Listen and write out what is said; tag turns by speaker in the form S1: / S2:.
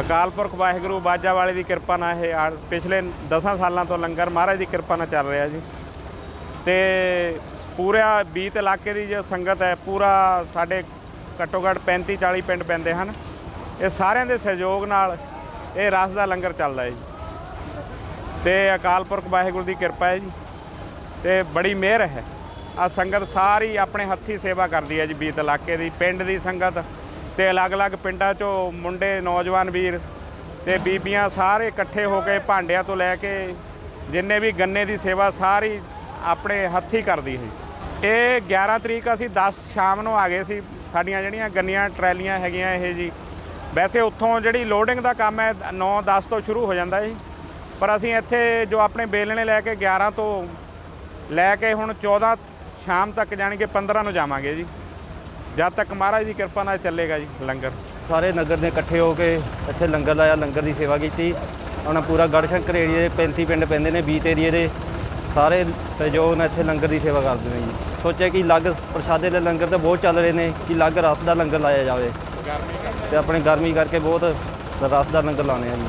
S1: ਅਕਾਲ ਪੁਰਖ ਵਾਹਿਗੁਰੂ, ਬਾਜਾ ਵਾਲੇ ਦੀ ਕਿਰਪਾ ਨਾਲ ਇਹ ਆ- ਪਿਛਲੇ 10 ਸਾਲਾਂ ਤੋਂ ਲੰਗਰ ਮਹਾਰਾਜ ਦੀ ਕਿਰਪਾ ਨਾਲ ਚੱਲ ਰਿਹਾ ਜੀ। ਤੇ ਪੂਰਾ ਬੀਤ ਇਲਾਕੇ ਦੀ ਜੋ ਸੰਗਤ ਹੈ, ਪੂਰਾ ਸਾਡੇ ਘੱਟੋ ਘੱਟ 35 40 ਪਿੰਡ ਪੈਂਦੇ ਹਨ। ਇਹ ਸਾਰਿਆਂ ਦੇ ਸਹਿਯੋਗ ਨਾਲ ਇਹ ਰਸ ਦਾ ਲੰਗਰ ਚੱਲਦਾ ਹੈ ਜੀ। ਤੇ ਅਕਾਲ ਪੁਰਖ ਵਾਹਿਗੁਰੂ ਦੀ ਕਿਰਪਾ ਹੈ ਜੀ। ਤੇ ਬੜੀ ਮਿਹਰ ਹੈ। ਆ ਸੰਗਤ ਸਾਰੀ ਆਪਣੇ ਹੱਥੀ ਸੇਵਾ ਕਰਦੀ ਹੈ ਜੀ ਬੀਤ ਇਲਾਕੇ ਦੀ, ਪਿੰਡ ਦੀ ਸੰਗਤ ਤੇ ਅਲੱਗ-ਅਲੱਗ ਪਿੰਡਾਂ ਚੋਂ ਮੁੰਡੇ, ਨੌਜਵਾਨ ਵੀਰ ਤੇ ਬੀਬੀਆਂ ਸਾਰੇ ਇਕੱਠੇ ਹੋ ਕੇ ਭਾਂਡਿਆਂ ਤੋਂ ਲੈ ਕੇ ਜਿੰਨੇ ਵੀ ਗੰਨੇ ਦੀ ਸੇਵਾ ਸਾਰੀ ਆਪਣੇ ਹੱਥੀ ਕਰਦੀ ਹੈ ਇਹ 11 ਤਰੀਕ ਅਸੀਂ 10 ਸ਼ਾਮ ਨੂੰ ਆ ਗਏ ਸੀ। ਸਾਡੀਆਂ ਜਿਹੜੀਆਂ ਗੰਨੀਆਂ, ਟਰੈਲੀਆਂ ਹੈਗੀਆਂ ਇਹ ਜੀ। ਵੈਸੇ ਉੱਥੋਂ ਜਿਹੜੀ ਲੋਡਿੰਗ ਦਾ ਕੰਮ ਹੈ 9-10 ਤੋਂ ਸ਼ੁਰੂ ਹੋ ਜਾਂਦਾ ਜੀ। ਪਰ ਅਸੀਂ ਇੱਥੇ ਜੋ ਆਪਣੇ ਬੇਲਣੇ ਲੈ ਕੇ 11 ਤੋਂ ਲੈ ਕੇ ਹੁਣ 14 ਸ਼ਾਮ ਤੱਕ ਜਾਣੀ ਕਿ 15 ਨੂੰ ਜਾਵਾਂਗੇ ਜੀ। ਜਦ ਤੱਕ ਮਹਾਰਾਜ ਦੀ ਕਿਰਪਾ ਨਾਲ ਚੱਲੇਗਾ ਜੀ ਲੰਗਰ।
S2: ਸਾਰੇ ਨਗਰ ਨੇ ਇਕੱਠੇ ਹੋ ਕੇ ਇੱਥੇ ਲੰਗਰ ਲਾਇਆ ਲੰਗਰ ਦੀ ਸੇਵਾ ਕੀਤੀ। ਹੁਣ ਪੂਰਾ ਗੜਸ਼ੰਕਰ ਏਰੀਏ ਦੇ 35 ਪਿੰਡ ਪੈਂਦੇ ਨੇ ਬੀਤ ਏਰੀਏ ਦੇ। ਸਾਰੇ ਸਹਿਯੋਗ ਨਾਲ ਇੱਥੇ ਲੰਗਰ ਦੀ ਸੇਵਾ ਕਰਦੇ ਨੇ ਜੀ। ਸੋਚਿਆ ਕਿ ਅਲੱਗ ਪ੍ਰਸ਼ਾਦੇ ਦੇ ਲੰਗਰ ਤਾਂ ਬਹੁਤ ਚੱਲ ਰਹੇ ਨੇ ਕਿ ਅਲੱਗ ਰਸ ਦਾ ਲੰਗਰ ਲਾਇਆ ਜਾਵੇ। ਤੇ ਆਪਣੇ ਗਰਮੀ ਕਰਕੇ ਬਹੁਤ ਰਸ ਦਾ ਲੰਗਰ ਲਾਣੇ ਆ ਜੀ।